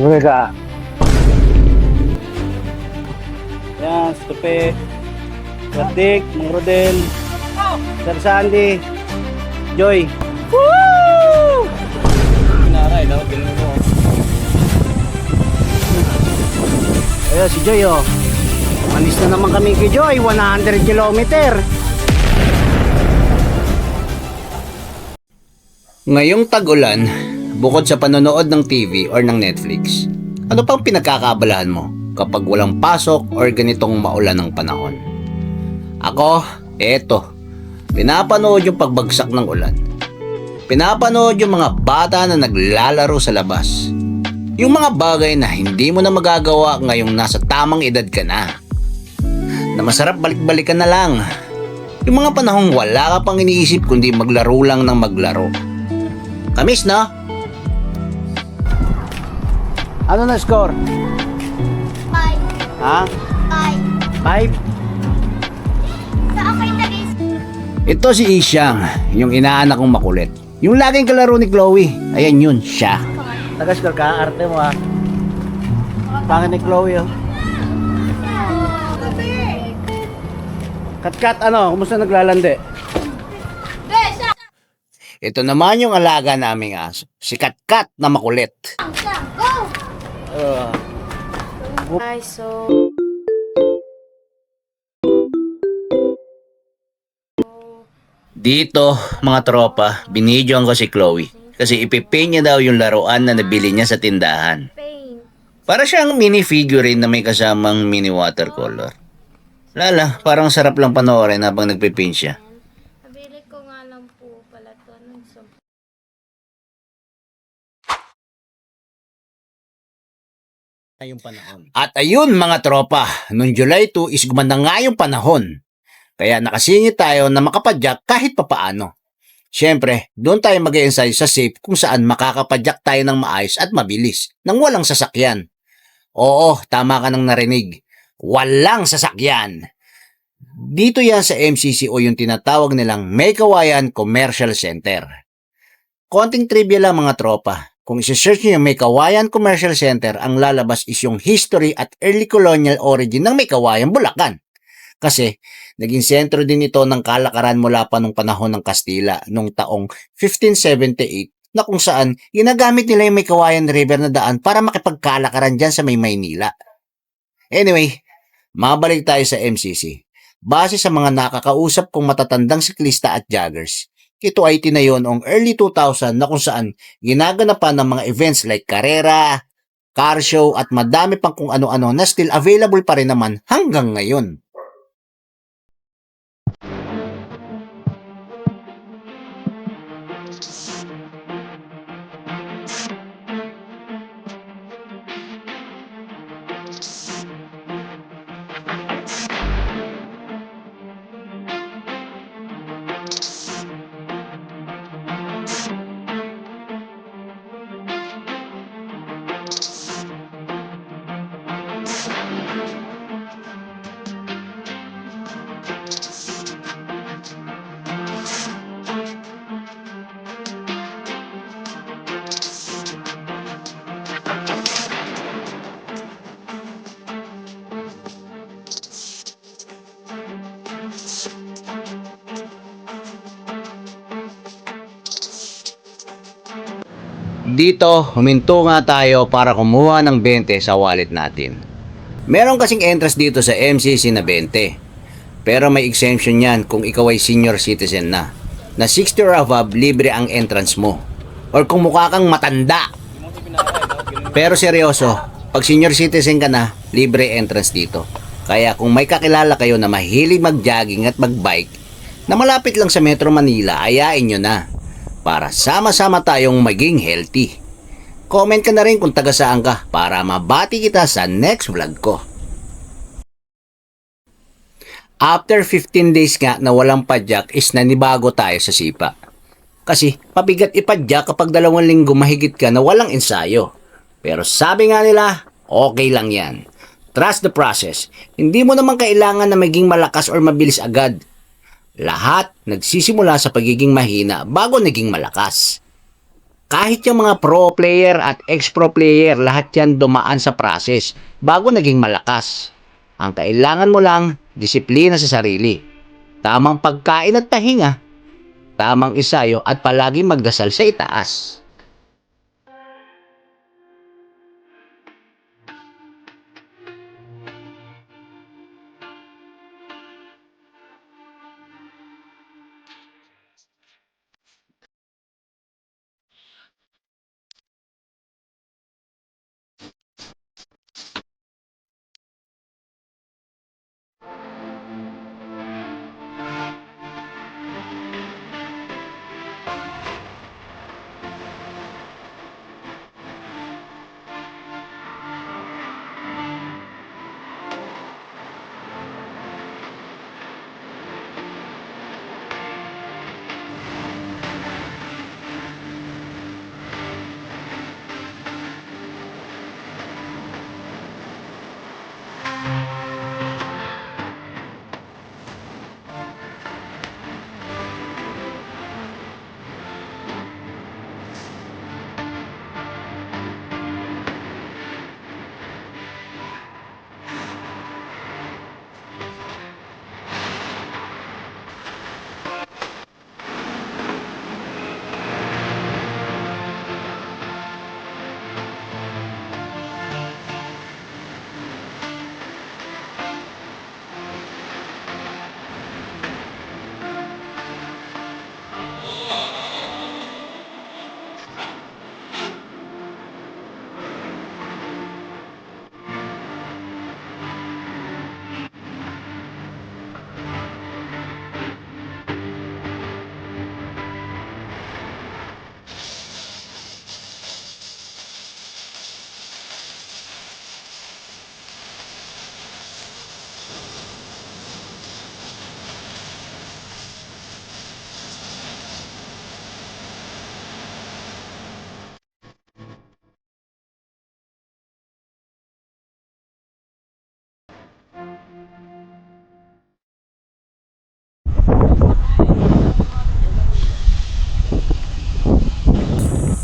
Ka. Yan, Stupe. Mang Rodel. Sir Sandy. Joy. Woo! Naray, no? Tingnan mo. Ayun, si Joy oh. Malis na naman kami kay Joy, 100 kilometer. Ngayong tag-ulan, bukod sa panonood ng TV or ng Netflix, ano pang pinagkakaabalahan mo kapag walang pasok or ganitong maulan ng panahon? Ako, eto, pinapanood yung pagbagsak ng ulan. Pinapanood yung mga bata na naglalaro sa labas. Yung mga bagay na hindi mo na magagawa ngayong nasa tamang edad ka na. Na masarap balik-balikan na lang. Yung mga panahong wala ka pang iniisip kundi maglaro lang ng maglaro. Kamis na? Ano na score? Five. Ha? Five. 5? Sa akin na is Ito si Isyang, yung inaanak kong makulit. Yung laging kalaro ni Chloe. Ayan yun, siya. Taga-score ka, arte mo ha. Pangit ni Chloe oh. Kat-kat ano, kumusta naglalande? Besa! Ito naman yung alaga naming aso. Si Katkat na makulit. Uh, Hi, so Dito, mga tropa, binidyoan ko si Chloe. Kasi ipipin niya daw yung laruan na nabili niya sa tindahan. Para siyang mini figurine na may kasamang mini watercolor. Lala, parang sarap lang panoorin habang nagpipin siya. Yung panahon. At ayun mga tropa, noong July 2 is gumanda nga yung panahon. Kaya nakasingit tayo na makapadyak kahit papaano. Siyempre, doon tayo mag ensayo sa safe kung saan makakapadyak tayo ng maayos at mabilis nang walang sasakyan. Oo, tama ka nang narinig. Walang sasakyan. Dito yan sa MCCO yung tinatawag nilang May Kawayan Commercial Center. Konting trivia lang mga tropa. Kung isi-search nyo yung May Kawayan Commercial Center, ang lalabas is yung history at early colonial origin ng May Kawayan, Bulacan. Kasi, naging sentro din ito ng kalakaran mula pa nung panahon ng Kastila noong taong 1578 na kung saan ginagamit nila yung May Kawayan River na daan para makipagkalakaran dyan sa may Maynila. Anyway, mabalik tayo sa MCC. Base sa mga nakakausap kong matatandang siklista at joggers, ito ay tinayo noong early 2000 na kung saan ginaganapan ng mga events like karera, car show at madami pang kung ano-ano na still available pa rin naman hanggang ngayon. Dito, huminto nga tayo para kumuha ng 20 sa wallet natin. Meron kasing entrance dito sa MCC na 20. Pero may exemption yan kung ikaw ay senior citizen na. Na 60 or above, libre ang entrance mo. Or kung mukha kang matanda. Pero seryoso, pag senior citizen ka na, libre entrance dito. Kaya kung may kakilala kayo na mahilig mag-jogging at mag-bike, na malapit lang sa Metro Manila, ayain nyo na para sama-sama tayong maging healthy. Comment ka na rin kung taga saan ka para mabati kita sa next vlog ko. After 15 days nga na walang padyak is nanibago tayo sa sipa. Kasi pabigat ipadyak kapag dalawang linggo mahigit ka na walang ensayo. Pero sabi nga nila, okay lang yan. Trust the process. Hindi mo naman kailangan na maging malakas or mabilis agad. Lahat nagsisimula sa pagiging mahina bago naging malakas. Kahit yung mga pro player at ex-pro player, lahat yan dumaan sa process bago naging malakas. Ang kailangan mo lang, disiplina sa sarili. Tamang pagkain at pahinga. Tamang isayo at palagi magdasal sa itaas.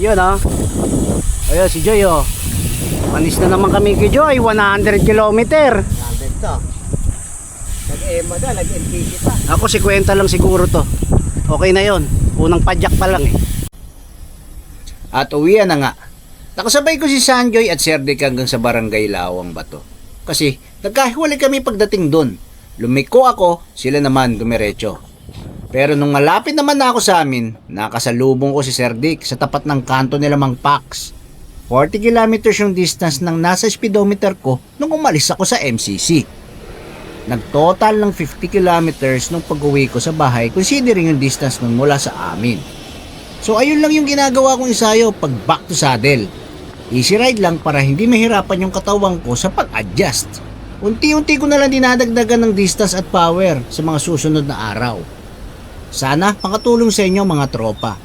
Yun ah. Ayun si Joy oh. Manis na naman kami kay Joy, 100 kilometer. Nandito. Nag-EMA na, nag-NPC pa. Ako si kwenta lang siguro to. Okay na yon. Unang padyak pa lang eh. At uwian na nga. Nakasabay ko si Sanjoy at Sir Dick hanggang sa barangay Lawang Bato. Kasi nagkahiwalay kami pagdating doon. Lumiko ako, sila naman dumiretso. Pero nung malapit naman na ako sa amin, nakasalubong ko si Sir Dick sa tapat ng kanto nila Mang Pax. 40 kilometers yung distance ng nasa speedometer ko nung umalis ako sa MCC. Nagtotal ng 50 kilometers nung pag-uwi ko sa bahay considering yung distance nun mula sa amin. So ayun lang yung ginagawa kong isayo pag back to saddle. Easy ride lang para hindi mahirapan yung katawan ko sa pag-adjust. Unti-unti ko na lang dinadagdagan ng distance at power sa mga susunod na araw. Sana makatulong sa inyo mga tropa.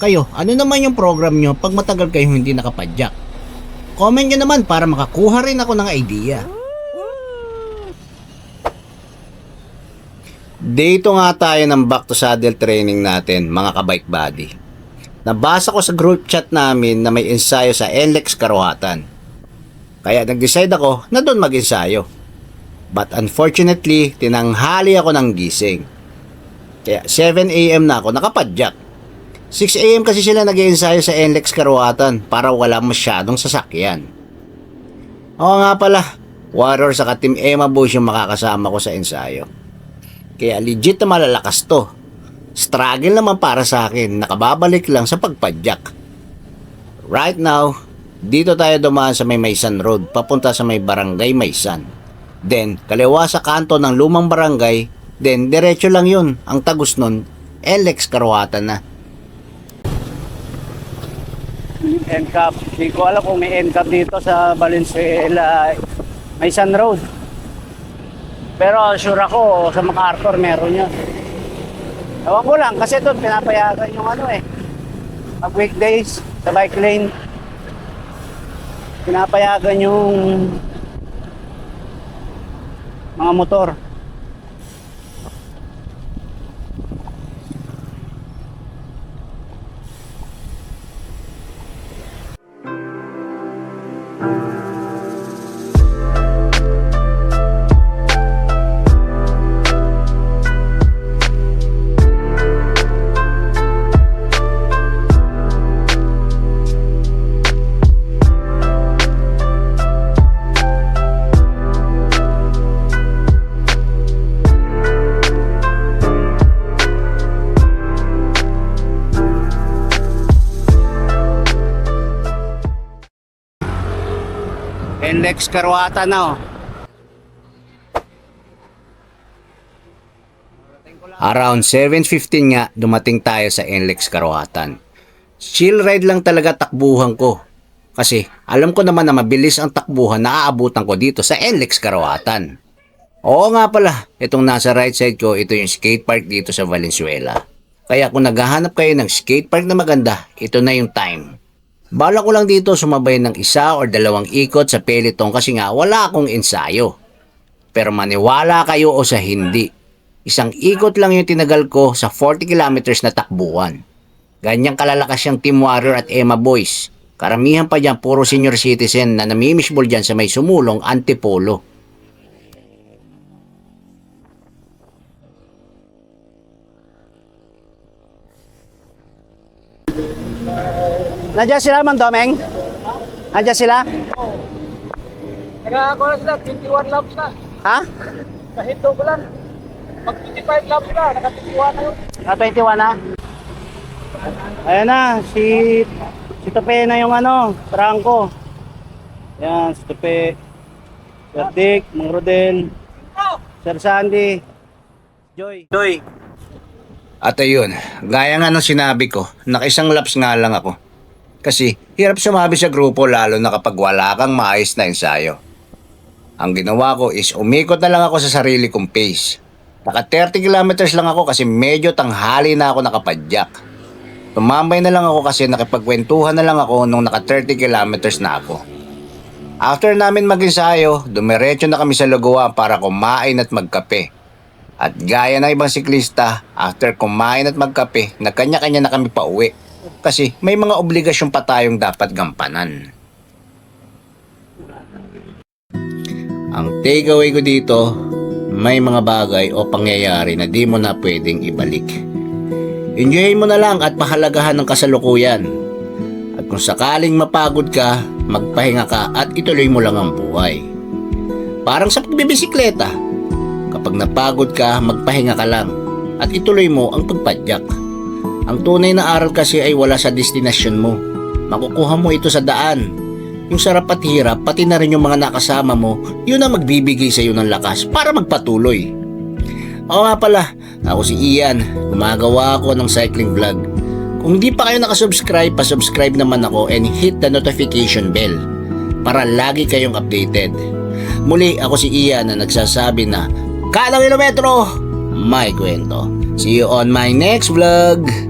Kayo, ano naman yung program nyo pag matagal kayong hindi nakapadyak? Comment nyo naman para makakuha rin ako ng idea. Dito nga tayo ng back to saddle training natin mga kabike body. Nabasa ko sa group chat namin na may ensayo sa NLEX Karuhatan. Kaya nag-decide ako na doon mag-ensayo. But unfortunately, tinanghali ako ng gising. Kaya 7am na ako nakapadyak. 6am kasi sila nag-ensayo sa NLEX Karuhatan para wala masyadong sasakyan. Oo nga pala, Warrior sa Team Emma Bush yung makakasama ko sa ensayo. Kaya legit na malalakas to. Struggle naman para sa akin, nakababalik lang sa pagpadyak. Right now, dito tayo dumaan sa may Maysan Road, papunta sa may Barangay Maysan. Then, kaliwa sa kanto ng lumang barangay, then diretso lang yun, ang tagus nun, Alex Karuhatan na. NCAP. Hindi ko alam kung may NCAP dito sa Valenzuela, Maysan Road. Pero sure ako, sa MacArthur meron yun. Ewan ko lang, kasi doon pinapayagan yung ano eh. Pag weekdays, sa bike lane, pinapayagan yung mga motor. Karuata na oh. Around 7.15 nga, dumating tayo sa NLEX Karuhatan. Chill ride lang talaga takbuhan ko. Kasi alam ko naman na mabilis ang takbuhan na aabutan ko dito sa NLEX Karuhatan. Oo nga pala, itong nasa right side ko, ito yung skate park dito sa Valenzuela. Kaya kung naghahanap kayo ng skate park na maganda, ito na yung time. Bala ko lang dito sumabay ng isa or dalawang ikot sa peloton kasi nga wala akong ensayo. Pero maniwala kayo o sa hindi, isang ikot lang yung tinagal ko sa 40 kilometers na takbuhan. Ganyang kalalakas yung Team Warrior at Emma Boys. Karamihan pa dyan puro senior citizen na namimisbol dyan sa may sumulong antipolo. Nandiyan sila, Mang Domeng? Nandiyan sila? Nagkakakuha na sila, 21 laps na. Ha? Kahito ko lang. Mag 25 laps na, nakatitiwa na yun. Ah, 21 na? Ayan na, si... Si Tope na yung ano, Franco. Yan, si Tope. Sir Dick, Mang Rodel, Sir Sandy, Joy. Joy. At ayun, gaya nga ng sinabi ko, nakaisang laps nga lang ako. Kasi hirap sumabi sa grupo lalo na kapag wala kang maayos na ensayo. Ang ginawa ko is umikot na lang ako sa sarili kong pace. Naka 30 kilometers lang ako kasi medyo tanghali na ako nakapadyak. Tumambay na lang ako kasi nakipagkwentuhan na lang ako nung naka 30 kilometers na ako. After namin mag-ensayo, dumiretso na kami sa Lugua para kumain at magkape. At gaya ng ibang siklista, after kumain at magkape, nagkanya-kanya na kami pa uwi. Kasi may mga obligasyon pa tayong dapat gampanan. Ang takeaway ko dito, may mga bagay o pangyayari na di mo na pwedeng ibalik. Enjoyin mo na lang at pahalagahan ng kasalukuyan. At kung sakaling mapagod ka, magpahinga ka at ituloy mo lang ang buhay. Parang sa pagbibisikleta, Kapag napagod ka, magpahinga ka lang at ituloy mo ang pagpadyak. Ang tunay na aral kasi ay wala sa destinasyon mo. Makukuha mo ito sa daan. Yung sarap at hirap, pati na rin yung mga nakasama mo, yun ang magbibigay sa iyo ng lakas para magpatuloy. Oo nga pala, ako si Ian, gumagawa ako ng cycling vlog. Kung di pa kayo nakasubscribe, pasubscribe naman ako and hit the notification bell para lagi kayong updated. Muli ako si Ian na nagsasabi na Kada kilometro, may kwento. See you on my next vlog.